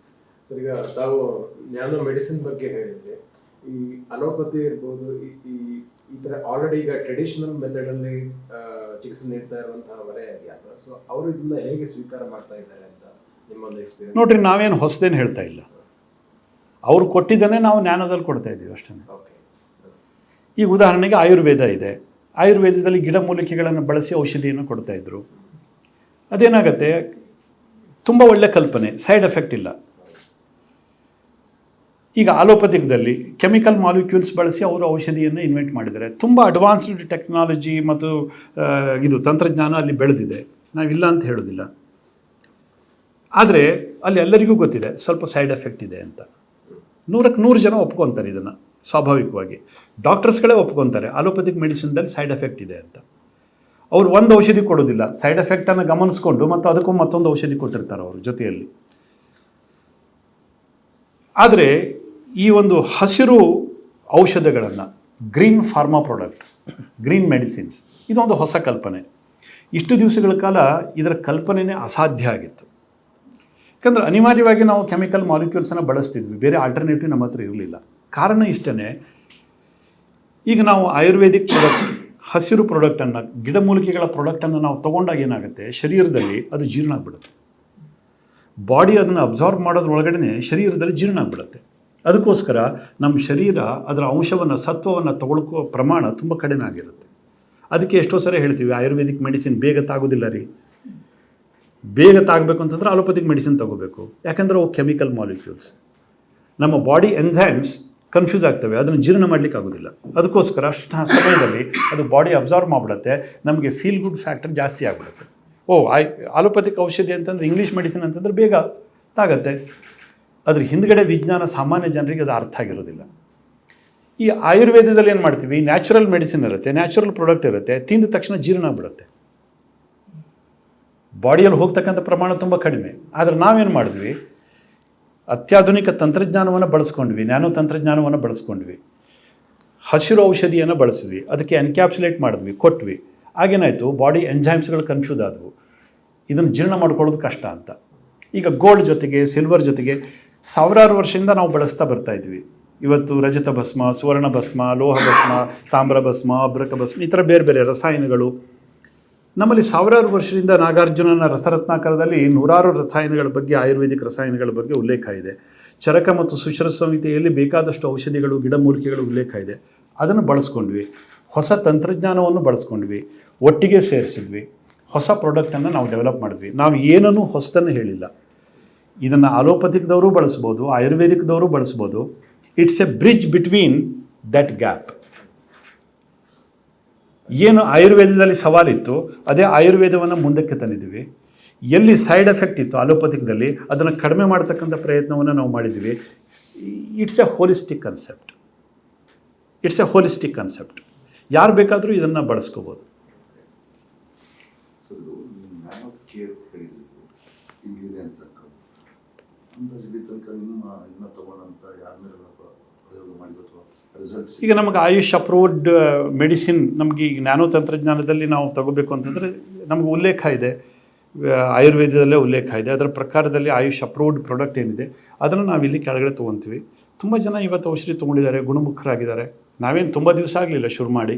ಸರ್, ಈಗ ತಾವು ನ್ಯಾನೋ ಮೆಡಿಸಿನ್ ಬಗ್ಗೆ ಹೇಳಿದರೆ, ಈ ಅಲೋಪತಿ ಇರ್ಬೋದು, ಈ- ಈ ಥರ ಆಲ್ರೆಡಿ ಈಗ ಟ್ರೆಡಿಷನಲ್ ಮೆಥಡಲ್ಲಿ ಚಿಕಿತ್ಸೆ ನೀಡ್ತಾ ಇರುವಂತಹ ವಲಯ ಅಲ್ವಾ ಸೊ ಅವರು ಇದನ್ನ ಹೇಗೆ ಸ್ವೀಕಾರ ಮಾಡ್ತಾ ಇದ್ದಾರೆ ಅಂತ ನೋಡ್ರಿ ನಾವೇನು ಹೊಸದೇನು ಹೇಳ್ತಾ ಇಲ್ಲ. ಅವ್ರು ಕೊಟ್ಟಿದ್ದನ್ನೇ ನಾವು ಜ್ಞಾನದಲ್ಲಿ ಕೊಡ್ತಾ ಇದ್ದೀವಿ ಅಷ್ಟೇ ಈಗ ಉದಾಹರಣೆಗೆ ಆಯುರ್ವೇದ ಇದೆ. ಆಯುರ್ವೇದದಲ್ಲಿ ಗಿಡಮೂಲಿಕೆಗಳನ್ನು ಬಳಸಿ ಔಷಧಿಯನ್ನು ಕೊಡ್ತಾ ಇದ್ರು. ಅದೇನಾಗತ್ತೆ? ತುಂಬ ಒಳ್ಳೆ ಕಲ್ಪನೆ ಸೈಡ್ ಎಫೆಕ್ಟ್ ಇಲ್ಲ. ಈಗ ಆಲೋಪತಿಕದಲ್ಲಿ ಕೆಮಿಕಲ್ ಮಾಲಿಕ್ಯೂಲ್ಸ್ ಬಳಸಿ ಅವರು ಔಷಧಿಯನ್ನು ಇನ್ವೆಂಟ್ ಮಾಡಿದ್ದಾರೆ. ತುಂಬ ಅಡ್ವಾನ್ಸ್ಡ್ ಟೆಕ್ನಾಲಜಿ ಮತ್ತು ಇದು ತಂತ್ರಜ್ಞಾನ ಅಲ್ಲಿ ಬೆಳೆದಿದೆ. ನಾವಿಲ್ಲ ಅಂತ ಹೇಳೋದಿಲ್ಲ. ಆದರೆ ಅಲ್ಲಿ ಎಲ್ಲರಿಗೂ ಗೊತ್ತಿದೆ, ಸ್ವಲ್ಪ ಸೈಡ್ ಎಫೆಕ್ಟ್ ಇದೆ ಅಂತ. ನೂರಕ್ಕೆ ನೂರು ಜನ ಒಪ್ಕೊತಾರೆ ಇದನ್ನು, ಸ್ವಾಭಾವಿಕವಾಗಿ. ಡಾಕ್ಟರ್ಸ್ಗಳೇ ಒಪ್ಕೊತಾರೆ ಅಲೋಪತಿಕ್ ಮೆಡಿಸಿನ್ದಲ್ಲಿ ಸೈಡ್ ಎಫೆಕ್ಟ್ ಇದೆ ಅಂತ. ಅವ್ರು ಒಂದು ಔಷಧಿ ಕೊಡೋದಿಲ್ಲ ಸೈಡ್ ಎಫೆಕ್ಟನ್ನು ಗಮನಿಸ್ಕೊಂಡು ಮತ್ತು ಅದಕ್ಕೂ ಮತ್ತೊಂದು ಔಷಧಿ ಕೊಟ್ಟಿರ್ತಾರೆ ಅವರು ಜೊತೆಯಲ್ಲಿ. ಆದರೆ ಈ ಒಂದು ಹಸಿರು ಔಷಧಗಳನ್ನು green pharma product green medicines ಇದೊಂದು ಹೊಸ ಕಲ್ಪನೆ. ಇಷ್ಟು ದಿವಸಗಳ ಕಾಲ ಇದರ ಕಲ್ಪನೆಯೇ ಅಸಾಧ್ಯ ಆಗಿತ್ತು. ಯಾಕಂದ್ರೆ ಅನಿವಾರ್ಯವಾಗಿ ನಾವು ಕೆಮಿಕಲ್ ಮಾಲಿಕ್ಯೂಲ್ಸನ್ನು ಬಳಸ್ತಿದ್ವಿ. ಬೇರೆ ಆಲ್ಟರ್ನೇಟಿವ್ ನಮ್ಮ ಹತ್ರ ಇರಲಿಲ್ಲ. ಕಾರಣ ಇಷ್ಟೇ ಈಗ ನಾವು ಆಯುರ್ವೇದಿಕ್ ಪ್ರಾಡಕ್ಟ್ ಹಸಿರು ಪ್ರಾಡಕ್ಟನ್ನು ಗಿಡಮೂಲಿಕೆಗಳ ಪ್ರಾಡಕ್ಟನ್ನು ನಾವು ತೊಗೊಂಡಾಗ ಏನಾಗುತ್ತೆ? ಶರೀರದಲ್ಲಿ ಅದು ಜೀರ್ಣ ಆಗ್ಬಿಡುತ್ತೆ. ಬಾಡಿ ಅದನ್ನು ಅಬ್ಸಾರ್ಬ್ ಮಾಡೋದ್ರೊಳಗಡೆ ಶರೀರದಲ್ಲಿ ಜೀರ್ಣ ಆಗ್ಬಿಡುತ್ತೆ. ಅದಕ್ಕೋಸ್ಕರ ನಮ್ಮ ಶರೀರ ಅದರ ಅಂಶವನ್ನು, ಸತ್ವವನ್ನು ತಗೊಳ್ಕೋ ಪ್ರಮಾಣ ತುಂಬ ಕಡಿಮೆ ಆಗಿರುತ್ತೆ. ಅದಕ್ಕೆ ಎಷ್ಟೋ ಸರಿ ಹೇಳ್ತೀವಿ, ಆಯುರ್ವೇದಿಕ್ ಮೆಡಿಸಿನ್ ಬೇಗ ತಾಗೋದಿಲ್ಲ ರೀ. ಬೇಗ ತಾಗಬೇಕು ಅಂತಂದ್ರೆ ಅಲೋಪತಿಕ್ ಮೆಡಿಸಿನ್ ತಗೋಬೇಕು. ಯಾಕಂದರೆ ಅವು ಕೆಮಿಕಲ್ ಮಾಲಿಕ್ಯೂಲ್ಸ್. ನಮ್ಮ ಬಾಡಿ ಎಂಝೈಮ್ಸ್ ಕನ್ಫ್ಯೂಸ್ ಆಗ್ತವೆ. ಅದನ್ನು ಜೀರ್ಣ ಮಾಡಲಿಕ್ಕೆ ಆಗೋದಿಲ್ಲ. ಅದಕ್ಕೋಸ್ಕರ ಅಷ್ಟು ಸಮಯದಲ್ಲಿ ಅದು ಬಾಡಿ ಅಬ್ಸಾರ್ವ್ ಮಾಡಿಬಿಡುತ್ತೆ. ನಮಗೆ ಫೀಲ್ ಗುಡ್ ಫ್ಯಾಕ್ಟರ್ ಜಾಸ್ತಿ ಆಗಿಬಿಡುತ್ತೆ. ಓ ಆಯ್ ಆಲೋಪತಿಕ್ ಔಷಧಿ ಅಂತಂದ್ರೆ ಇಂಗ್ಲೀಷ್ ಮೆಡಿಸಿನ್ ಅಂತಂದ್ರೆ ಬೇಗ ತಾಗತ್ತೆ. ಅದ್ರ ಹಿಂದ್ಗಡೆ ವಿಜ್ಞಾನ ಸಾಮಾನ್ಯ ಜನರಿಗೆ ಅದು ಅರ್ಥ ಆಗಿರೋದಿಲ್ಲ. ಈ ಆಯುರ್ವೇದದಲ್ಲಿ ಏನು ಮಾಡ್ತೀವಿ? ನ್ಯಾಚುರಲ್ ಮೆಡಿಸಿನ್ ಇರುತ್ತೆ ನ್ಯಾಚುರಲ್ ಪ್ರಾಡಕ್ಟ್ ಇರುತ್ತೆ, ತಿಂದ ತಕ್ಷಣ ಜೀರ್ಣ ಆಗ್ಬಿಡುತ್ತೆ. ಬಾಡಿಯಲ್ಲಿ ಹೋಗ್ತಕ್ಕಂಥ ಪ್ರಮಾಣ ತುಂಬ ಕಡಿಮೆ. ಆದರೆ ನಾವೇನು ಮಾಡಿದ್ವಿ? ಅತ್ಯಾಧುನಿಕ ತಂತ್ರಜ್ಞಾನವನ್ನು ಬಳಸ್ಕೊಂಡ್ವಿ, ನ್ಯಾನೋ ತಂತ್ರಜ್ಞಾನವನ್ನು ಬಳಸ್ಕೊಂಡ್ವಿ. ಹಸಿರು ಔಷಧಿಯನ್ನು ಬಳಸಿದ್ವಿ, ಅದಕ್ಕೆ ಎನ್ಕ್ಯಾಪ್ಸುಲೇಟ್ ಮಾಡಿದ್ವಿ, ಕೊಟ್ವಿ. ಆಗೇನಾಯಿತು ಬಾಡಿ ಎಂಜೈಮ್ಸ್ಗಳು ಕನ್ಫ್ಯೂಸ್ ಆದವು. ಇದನ್ನು ಜೀರ್ಣ ಮಾಡ್ಕೊಳ್ಳೋದು ಕಷ್ಟ ಅಂತ. ಈಗ ಗೋಲ್ಡ್ ಜೊತೆಗೆ ಸಿಲ್ವರ್ ಜೊತೆಗೆ ಸಾವಿರಾರು ವರ್ಷದಿಂದ ನಾವು ಬಳಸ್ತಾ ಬರ್ತಾ ಇದ್ವಿ. ಇವತ್ತು ರಜತ ಭಸ್ಮ, ಸುವರ್ಣ ಭಸ್ಮ, ಲೋಹ ಭಸ್ಮ, ತಾಮ್ರ ಭಸ್ಮ, ಅಬ್ರಕ ಭಸ್ಮ, ಈ ಥರ ಬೇರೆ ಬೇರೆ ರಸಾಯನಗಳು. ನಮ್ಮಲ್ಲಿ ಸಾವಿರಾರು ವರ್ಷದಿಂದ ನಾಗಾರ್ಜುನನ ರಸರತ್ನಾಕರದಲ್ಲಿ ನೂರಾರು ರಸಾಯನಗಳ ಬಗ್ಗೆ, ಆಯುರ್ವೇದಿಕ್ ರಸಾಯನಗಳ ಬಗ್ಗೆ ಉಲ್ಲೇಖ ಇದೆ. ಚರಕ ಮತ್ತು ಸುಶ್ರ ಸಂಹಿತೆಯಲ್ಲಿ ಬೇಕಾದಷ್ಟು ಔಷಧಿಗಳು, ಗಿಡಮೂಲಿಕೆಗಳು ಉಲ್ಲೇಖ ಇದೆ. ಅದನ್ನು ಬಳಸ್ಕೊಂಡ್ವಿ. ಹೊಸ ತಂತ್ರಜ್ಞಾನವನ್ನು ಬಳಸ್ಕೊಂಡ್ವಿ. ಒಟ್ಟಿಗೆ ಸೇರಿಸಿದ್ವಿ. ಹೊಸ ಪ್ರಾಡಕ್ಟನ್ನು ನಾವು ಡೆವಲಪ್ ಮಾಡಿದ್ವಿ. ನಾವು ಏನನ್ನು ಹೊಸದನ್ನು ಹೇಳಿಲ್ಲ. ಇದನ್ನು ಅಲೋಪತಿಕ್ದವರು ಬಳಸ್ಬೋದು, ಆಯುರ್ವೇದಿಕ್ದವರು ಬಳಸ್ಬೋದು. It's a bridge between that gap ಏನು ಆಯುರ್ವೇದದಲ್ಲಿ ಸವಾಲಿತ್ತು, ಅದೇ ಆಯುರ್ವೇದವನ್ನು ಮುಂದಕ್ಕೆ ತಂದಿದ್ದೀವಿ. ಎಲ್ಲಿ ಸೈಡ್ ಎಫೆಕ್ಟ್ ಇತ್ತು ಅಲೋಪತಿಕ್ದಲ್ಲಿ, ಅದನ್ನು ಕಡಿಮೆ ಮಾಡ್ತಕ್ಕಂಥ ಪ್ರಯತ್ನವನ್ನು ನಾವು ಮಾಡಿದ್ದೀವಿ. It's a holistic concept it's a holistic concept ಯಾರು ಬೇಕಾದರೂ ಇದನ್ನು ಬಳಸ್ಕೋಬೋದು. ಅಂತ ಈಗ ನಮಗೆ ಆಯುಷ್ ಅಪ್ರೂವ್ಡ್ ಮೆಡಿಸಿನ್ ನಮಗೆ ಈಗ ನ್ಯಾನೋ ತಂತ್ರಜ್ಞಾನದಲ್ಲಿ ನಾವು ತಗೋಬೇಕು ಅಂತಂದರೆ ನಮಗೆ ಉಲ್ಲೇಖ ಇದೆ. ಆಯುರ್ವೇದದಲ್ಲೇ ಉಲ್ಲೇಖ ಇದೆ. ಅದರ ಪ್ರಕಾರದಲ್ಲಿ ಆಯುಷ್ ಅಪ್ರೂವ್ಡ್ ಪ್ರಾಡಕ್ಟ್ ಏನಿದೆ, ಅದನ್ನು ನಾವು ಇಲ್ಲಿ ಕೆಳಗಡೆ ತೊಗೊತೀವಿ. ತುಂಬ ಜನ ಇವತ್ತು ಔಷಧಿ ತೊಗೊಂಡಿದ್ದಾರೆ, ಗುಣಮುಖರಾಗಿದ್ದಾರೆ. ನಾವೇನು ತುಂಬ ದಿವಸ ಆಗಲಿಲ್ಲ ಶುರು ಮಾಡಿ.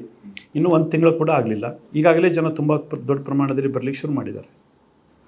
ಇನ್ನೂ ಒಂದು ತಿಂಗಳು ಕೂಡ ಆಗಲಿಲ್ಲ. ಈಗಾಗಲೇ ಜನ ತುಂಬ ದೊಡ್ಡ ಪ್ರಮಾಣದಲ್ಲಿ ಬರಲಿಕ್ಕೆ ಶುರು ಮಾಡಿದ್ದಾರೆ.